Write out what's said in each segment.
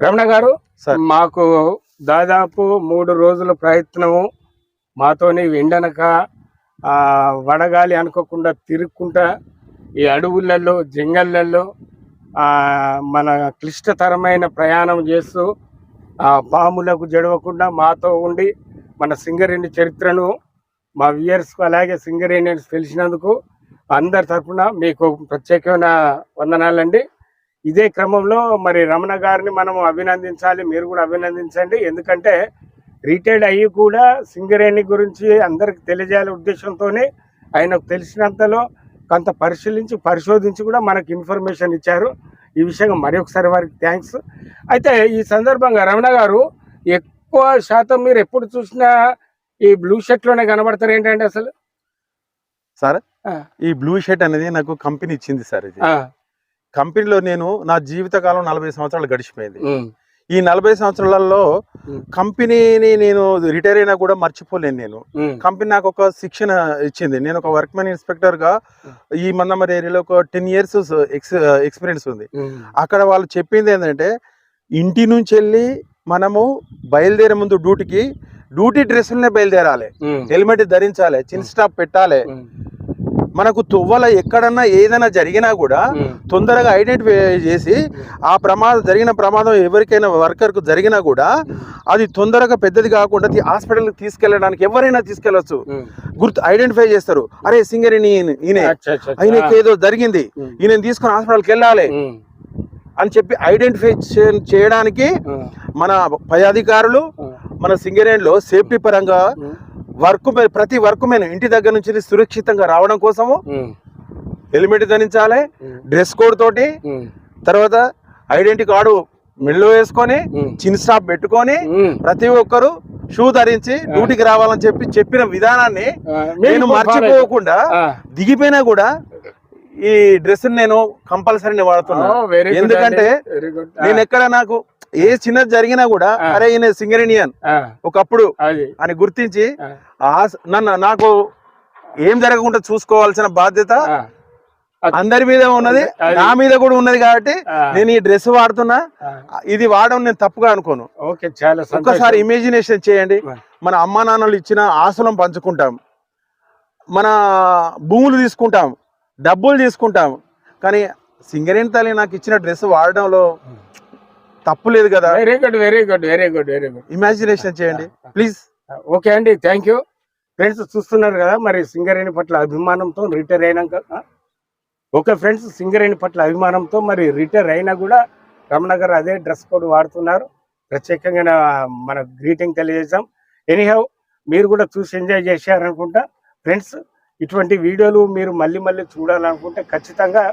Ramana గారు sir. మాకు దాదాపు మూడు రోజుల ప్రయత్నము మాతోని ఎండనక ఆ, వడగాలి అనుకోకుండా తిరుక్కుంటా ఈ అడవులలో జంగళ్ళల్లో ఆ, మన క్లిష్టతరమైన ప్రయాణం చేస్తూ ఆ పాములకు జడవకుండా మాతో ఉండి మన సింగరేణి చరిత్రను మా వ్యూయర్స్కు అలాగే సింగరేణి తెలిసినందుకు అందరి తరఫున మీకు ప్రత్యేకమైన వందనాలండి ఇదే క్రమంలో మరి రమణ గారిని మనం అభినందించాలి మీరు కూడా అభినందించండి. ఎందుకంటే రిటైర్డ్ అయ్యి కూడా సింగరేణి గురించి అందరికి తెలియజేయాలనే ఉద్దేశంతోనే ఆయనకు తెలిసినంతలో కొంత పరిశీలించి పరిశోధించి కూడా మనకు ఇన్ఫర్మేషన్ ఇచ్చారు. ఈ విషయంగా మరి ఒకసారి వారికి థ్యాంక్స్. అయితే ఈ సందర్భంగా రమణ గారు ఎక్కువ శాతం మీరు ఎప్పుడు చూసినా ఈ బ్లూ షర్ట్లోనే కనబడతారు ఏంటంటే అసలు? సార్. ఈ బ్లూ షర్ట్ అనేది నాకు కంపెనీ ఇచ్చింది సార్ ఇది. కంపెనీలో నేను నా జీవితకాలం నలభై సంవత్సరాలు గడిచిపోయింది. ఈ నలభై సంవత్సరాలలో. కంపెనీని నేను రిటైర్ అయినా కూడా మర్చిపోలేను నేను. కంపెనీ నాకు ఒక శిక్షణ ఇచ్చింది. నేను ఒక వర్క్మెన్ ఇన్స్పెక్టర్గా ఈ మందమరి ఏరియాలో ఒక టెన్ ఇయర్స్ ఎక్స్పీరియన్స్ ఉంది. అక్కడ వాళ్ళు చెప్పింది ఏంటంటే ఇంటి నుంచి వెళ్ళి మనము బయలుదేరే ముందు డ్యూటీకి డ్యూటీ డ్రెస్సులనే బయలుదేరాలి. హెల్మెట్ ధరించాలి చిన్ స్టాప్ పెట్టాలి. మనకు తువ్వల ఎక్కడన్నా ఏదైనా జరిగినా కూడా. తొందరగా ఐడెంటిఫై చేసి ఆ ప్రమాదం జరిగిన ప్రమాదం ఎవరికైనా వర్కర్కు జరిగినా కూడా అది తొందరగా పెద్దది కాకుండా హాస్పిటల్కి తీసుకెళ్ళడానికి ఎవరైనా తీసుకెళ్ళొచ్చు. ఉమ్. గుర్తు ఐడెంటిఫై చేస్తారు. అరే సింగరేణి ఈయన- ఈయనే. అచ్చా, అచ్చా, అచ్చా. ఆయనకి ఏదో జరిగింది. ఈయన తీసుకొని హాస్పిటల్కి వెళ్ళాలి అని చెప్పి ఐడెంటిఫై చేయడానికి మన పై అధికారులు మన సింగరేణిలో సేఫ్టీ పరంగా వర్క్ మీద ప్రతి వర్క్ మీద ఇంటి దగ్గర నుంచి సురక్షితంగా రావడం కోసము హెల్మెట్ ధరించాలి డ్రెస్ కోడ్ తోటి తర్వాత ఐడెంటి కార్డు మెల్లో వేసుకొని ఉమ్. చిన్ స్టాప్ పెట్టుకొని. ప్రతి ఒక్కరు షూ ధరించి డ్యూటీకి రావాలని చెప్పి చెప్పిన విధానాన్ని నేను మర్చిపోకుండా. దిగిపోయినా కూడా ఈ డ్రెస్ నేను కంపల్సరీ వాడుతున్నా. ఓ, very good ఎందుకంటే నేను ఎక్కడ నాకు ఏ చిన్నది జరిగినా కూడా. అరే ఈయన సింగరేణియన్ ఆ, ఒకప్పుడు అని గుర్తించి నన్ను నాకు ఏం జరగకుండా చూసుకోవాల్సిన బాధ్యత అందరి మీద ఉన్నది నా మీద కూడా ఉన్నది కాబట్టి. నేను ఈ డ్రెస్ వాడుతున్నా. ఇది వాడడం నేను తప్పుగా అనుకోను. చాలా ఒక్కసారి. ఇమేజినేషన్ చేయండి. మన అమ్మా నాన్నలు ఇచ్చిన ఆశలం పంచుకుంటాం. మన భూములు తీసుకుంటాం. డబ్బులు తీసుకుంటాం. కానీ సింగరేణి తల్లి నాకు ఇచ్చిన డ్రెస్ వాడడంలో తప్పు లేదు కదా? Very good very good very good very good imagination చేయండి. ప్లీజ్ ఓకే అండి థ్యాంక్ యూ ఫ్రెండ్స్ చూస్తున్నారు కదా మరి సింగరేణి పట్ల అభిమానంతో రిటైర్ అయినాక? ఓకే ఫ్రెండ్స్ సింగరేణి పట్ల అభిమానంతో మరి రిటైర్ అయినా కూడా రమణ అదే డ్రెస్ కోడ్ వాడుతున్నారు. ప్రత్యేకంగా మన గ్రీటింగ్ తెలియజేసాం ఎనీహౌ మీరు కూడా చూసి ఎంజాయ్ చేశారనుకుంటా. ఫ్రెండ్స్ ఇటువంటి వీడియోలు మీరు మళ్ళీ మళ్ళీ చూడాలనుకుంటే ఖచ్చితంగా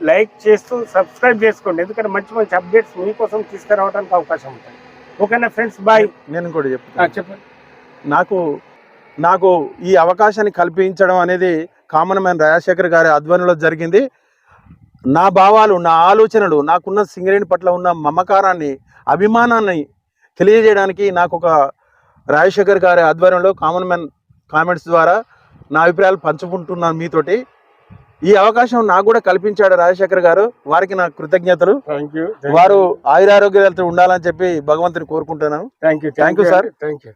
లైక్ చేస్తూ సబ్స్క్రైబ్ చేసుకోండి. ఎందుకంటే మంచి మంచి అప్డేట్స్ మీకోసం తీసుకురావడానికి అవకాశం ఉంటుంది. ఓకేనా ఫ్రెండ్స్? బాయ్. నేను కూడా చెప్తాను. చెప్పండి. నాకు నాకు ఈ అవకాశాన్ని కల్పించడం అనేది కామన్ మ్యాన్ రాజశేఖర్ గారి ఆధ్వర్యంలో జరిగింది. నా భావాలు నా ఆలోచనలు నాకున్న సింగరేణి పట్ల ఉన్న మమకారాన్ని అభిమానాన్ని తెలియజేయడానికి నాకు ఒక రాజశేఖర్ గారి ఆధ్వర్యంలో కామన్ మ్యాన్ కామెంట్స్ ద్వారా నా అభిప్రాయాలు పంచుకుంటున్నాను మీతోటి. ఈ అవకాశం నాకు కూడా కల్పించాడు రాజశేఖర్ గారు. వారికి నా కృతజ్ఞతలు. వారు ఆయురారోగ్యాలతో ఉండాలని చెప్పి భగవంతుని కోరుకుంటున్నాను. Thank you sir. Thank you